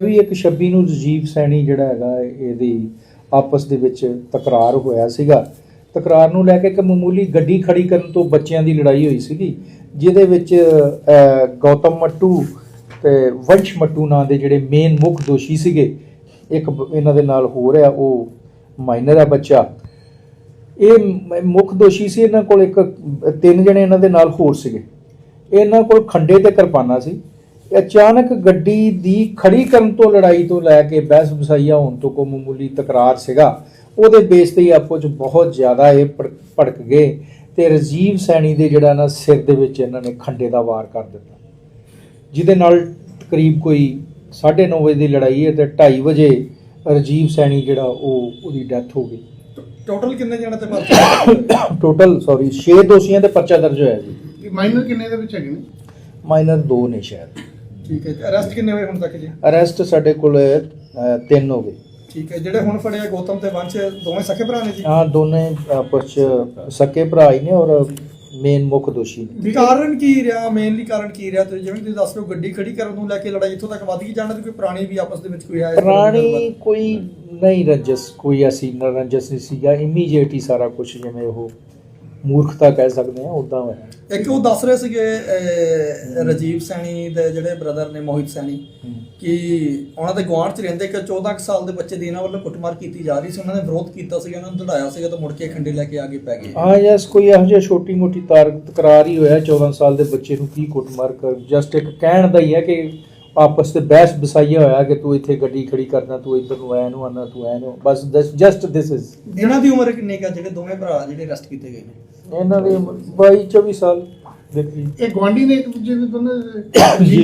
ਵੀ ਇੱਕ 26 ਨੂੰ ਰਜੀਵ ਸੈਣੀ ਜਿਹੜਾ ਹੈਗਾ, ਇਹਦੀ ਆਪਸ ਦੇ ਵਿੱਚ ਤਕਰਾਰ ਹੋਇਆ ਸੀਗਾ। ਤਕਰਾਰ ਨੂੰ ਲੈ ਕੇ ਇੱਕ ਮਾਮੂਲੀ ਗੱਡੀ ਖੜੀ ਕਰਨ ਤੋਂ ਬੱਚਿਆਂ ਦੀ ਲੜਾਈ ਹੋਈ ਸੀਗੀ, ਜਿਹਦੇ ਵਿੱਚ ਗੌਤਮ ਮੱਟੂ ਤੇ ਵੰਸ਼ ਮੱਟੂ ਨਾਂ ਦੇ ਜਿਹੜੇ ਮੇਨ ਮੁੱਖ ਦੋਸ਼ੀ ਸੀਗੇ, ਇੱਕ ਇਹਨਾਂ ਦੇ ਨਾਲ ਹੋ ਰਿਹਾ ਉਹ ਮਾਈਨਰ ਹੈ ਬੱਚਾ। ਇਹ ਮੁੱਖ ਦੋਸ਼ੀ ਸੀ, ਇਹਨਾਂ ਕੋਲ ਇੱਕ, ਤਿੰਨ ਜਣੇ ਇਹਨਾਂ ਦੇ ਨਾਲ ਹੋਰ ਸੀਗੇ। ਇਹਨਾਂ ਕੋਲ ਖੰਡੇ ਤੇ ਕਿਰਪਾਨਾ ਸੀ। ਅਚਾਨਕ ਗੱਡੀ ਦੀ ਖੜੀ ਕਰਨ ਤੋਂ ਲੜਾਈ ਤੋਂ ਲੈ ਕੇ ਬਹਿਸ ਬਸਾਈਆ ਹੋਣ ਤੋਂ ਕੋ ਮਾਮੂਲੀ ਤਕਰਾਰ ਸੀਗਾ। ਉਹਦੇ ਬੇਸ ਤੇ ਹੀ ਆਪੋ ਚ ਬਹੁਤ ਜ਼ਿਆਦਾ ਇਹ ਭੜ- ਭੜਕ ਗਏ ਤੇ ਰਜੀਵ ਸੈਣੀ ਦੇ ਜਿਹੜਾ ਨਾ ਸਿਰ ਦੇ ਵਿੱਚ ਇਹਨਾਂ ਨੇ ਖੰਡੇ ਦਾ ਵਾਰ ਕਰ ਦਿੱਤਾ। ਜਿਹਦੇ ਨਾਲ ਕਰੀਬ ਕੋਈ 9:30 ਵਜੇ ਦੀ ਲੜਾਈ ਹੈ ਤੇ 2:30 ਵਜੇ ਰਜੀਵ ਸੈਣੀ ਜਿਹੜਾ ਉਹ ਉਹਦੀ ਡੈਥ ਹੋ ਗਈ। ਟੋਟਲ ਕਿੰਨੇ ਜਣੇ ਤੇ ਪਰਚਾ ਟੋਟਲ ਸੌਰੀ 6 ਦੋਸ਼ੀਆਂ ਤੇ ਪਰਚਾ ਦਰਜ ਹੋਇਆ ਜੀ। ਮਾਈਨਰ ਕਿੰਨੇ ਦੇ ਵਿੱਚ ਹੈਗੇ ਨੇ? ਮਾਈਨਰ 2 ਨੇ ਸ਼ਾਇਦ। ਠੀਕ ਹੈ ਅਰੈਸਟ ਕਿੰਨੇ ਹੋਏ ਹੁਣ ਤੱਕ ਜੀ? ਅਰੈਸਟ ਸਾਡੇ ਕੋਲ ਤਿੰਨ ਹੋ ਗਏ। ਠੀਕ ਹੈ ਜਿਹੜੇ ਹੁਣ ਫੜੇ ਆ ਗੌਤਮ ਤੇ ਵੰਸ਼ ਦੋਵੇਂ ਸਕੇ ਭਰਾ ਨੇ ਜੀ? ਹਾਂ ਦੋਨੇ ਆਪਸ ਚ ਸਕੇ ਭਰਾ ਹੀ ਨੇ ਔਰ ਮੇਨ ਮੁੱਖ ਦੋਸ਼ੀ ਨੇ। ਕਾਰਨ ਕੀ ਰਿਹਾ? ਮੇਨਲੀ ਕਾਰਨ ਕੀ ਰਿਹਾ? ਤੁਸੀਂ ਜਿਵੇਂ ਤੁਸੀਂ ਦੱਸ ਰਹੇ ਹੋ ਗੱਡੀ ਖੜੀ ਕਰਨ ਨੂੰ ਲੈ ਕੇ ਲੜਾਈ ਇੱਥੋਂ ਤੱਕ ਵੱਧ ਗਈ ਜਾਣਾ ਤੇ ਕੋਈ ਪੁਰਾਣੀ ਵੀ ਆਪਸ ਦੇ ਵਿੱਚ ਕੋਈ ਦੀ ਪੁਰਾਣੀ? ਕੋਈ ਨਹੀਂ ਰੰਜਸ ਕੋਈ ਐਸੀ ਨਾ ਰੰਜਸ ਨਹੀਂ ਸੀ ਜਾਂ ਇਮੀਡੀਏਟ ਹੀ ਸਾਰਾ ਕੁਝ ਜਿਵੇਂ ਉਹ ਮੂਰਖਤਾ ਕਹਿ ਸਕਦੇ ਆ ਉਦਾਂ ਹੋਇਆ। ਇੱਕ ਉਹ ਦੱਸ ਰਹੇ ਸੀਗੇ ਰਾਜੀਵ ਸੈਣੀ ਦੇ ਜਿਹੜੇ ਬ੍ਰਦਰ ਨੇ ਮੋਹਿਤ ਸੈਣੀ। ਕਿ ਉਹਨਾਂ ਦੇ ਗੁਆਂਢ ਚ ਰਹਿੰਦੇ ਕਿ 14 ਕੁ ਸਾਲ ਦੇ ਬੱਚੇ ਦੀ ਇਹਨਾਂ ਵੱਲੋਂ ਕੁੱਟਮਾਰ ਕੀਤੀ ਜਾ ਰਹੀ ਸੀ। ਉਹਨਾਂ ਨੇ ਵਿਰੋਧ ਕੀਤਾ ਸੀ ਉਹਨਾਂ ਨੂੰ ਦੜਾਇਆ ਸੀਗਾ ਤਾਂ ਮੁੜ ਕੇ ਖੰਡੇ ਲੈ ਕੇ ਆ ਕੇ ਪੈ ਗਏ। ਹਾਂ ਯਸ ਕੋਈ ਇਹੋ ਜਿਹਾ ਛੋਟੀ ਮੋਟੀ ਤਾਰ ਤਕਰਾਰ ਹੀ ਹੋਇਆ 14 ਸਾਲ ਦੇ ਬੱਚੇ ਨੂੰ ਕੀ ਕੁੱਟਮਾਰ ਕਰ ਜਸਟ ਇੱਕ ਕਹਿਣ ਦਾ ਹੀ ਹੈ ਕਿ ਆਪਸ ਤੇ ਬਹਿਸ ਬਸਾਈਆ ਹੋਇਆ ਕਿ ਤੂੰ ਇੱਥੇ ਗੱਡੀ ਖੜੀ ਕਰਨਾ ਤੂੰ ਇੱਧਰ ਨੂੰ ਆਇਆ ਨੂੰ ਆਣਾ ਤੂੰ ਆਇਆ ਨੂੰ ਬਸ ਜਸਟ ਦਿਸ ਇਜ਼ ਇਹਨਾਂ ਦੀ ਉਮਰ ਕਿੰਨੀ ਕਾ ਜਿਹੜੇ ਦੋਵੇਂ ਭਰਾ ਜਿਹੜੇ ਅਰੈਸਟ ਕੀਤੇ ਗਏ ਨੇ? ਇਹਨਾਂ ਦੀ 22 24 ਸਾਲ। ਦੇਖੀ। ਇਹ ਗਵਾਂਢੀ ਨੇ ਇੱਕ ਦੂਜੇ ਦੇ ਦੋਨੇ ਜੀ।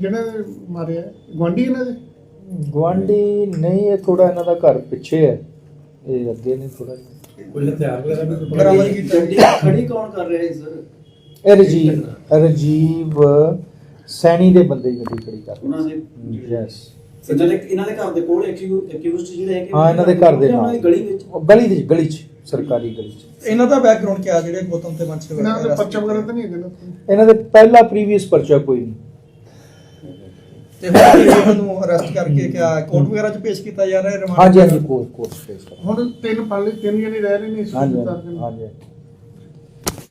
ਜਿਹੜਾ ਮਾਰਿਆ ਗਵਾਂਢੀ ਇਹਨਾਂ ਦੇ? ਗਵਾਂਡੀ ਨਹੀਂ ਇਹ ਥੋੜਾ ਇਹਨਾਂ ਦਾ ਘਰ ਪਿੱਛੇ ਹੈ। ਇਹ ਅੱਗੇ ਨਹੀਂ ਥੋੜਾ ਕੋਈ ਹਥਿਆਰ ਵਗੈਰਾ ਵੀ ਕੋਈ ਬਰਾਬਰ ਕੀਤਾ। ਗੱਡੀ ਖੜੀ ਕੌਣ ਕਰ ਰਿਹਾ ਹੈ ਸਰ? ਇਹ ਰਜੀਵ ਰਜੀਵ ਸੈਣੀ ਦੇ ਬੰਦੇ ਹੀ ਗੱਡੀ ਖੜੀ ਕਰ ਉਹਨਾਂ ਦੇ ਯੈਸ ਜਿਹੜੇ ਇਹਨਾਂ ਦੇ ਘਰ ਦੇ ਕੋਲ ਐਕਿਊਜ਼ਡ ਜਿਹੜੇ ਹੈਗੇ ਹਾਂ ਇਹਨਾਂ ਦੇ ਘਰ ਦੇ ਨਾਲ। ਗਲੀ ਵਿੱਚ? ਗਲੀ ਦੇ ਗਲੀ ਚ ਸਰਕਾਰੀ ਗਲੀ ਚ। ਇਹਨਾਂ ਦਾ ਬੈਕਗ੍ਰਾਉਂਡ ਕਿਆ ਜਿਹੜੇ ਗੌਤਮ ਤੇ ਵੰਸ਼ ਇਹਨਾਂ ਦੇ ਪਰਚਾ ਵਗੈਰਾ ਤਾਂ ਨਹੀਂ ਹੈਗਾ ਨਾ? ਇਹਨਾਂ ਦੇ ਪਹਿਲਾ ਪ੍ਰੀਵੀਅਸ ਪਰਚਾ ਕੋਈ ਨਹੀਂ। ਤੇ ਹੁਣ ਇਹਨਾਂ ਨੂੰ ਅਰੈਸਟ ਕਰਕੇ ਕਿਆ ਕੋਰਟ ਵਗੈਰਾ ਚ ਪੇਸ਼ ਕੀਤਾ ਜਾ ਰਿਹਾ ਹੈ remand ਹਾਂਜੀ ਹਾਂਜੀ ਵਗੈਰਾ? ਕੋਰਸ ਕੋਰਸ ਪੇਸ਼ ਹੁਣ ਤਿੰਨ ਪਾਲੇ ਤਿੰਨ ਜਣੇ ਰਹਿ ਰਹੇ ਨੇ ਇਸ ਹਾਂਜੀ ਹਾਂਜੀ।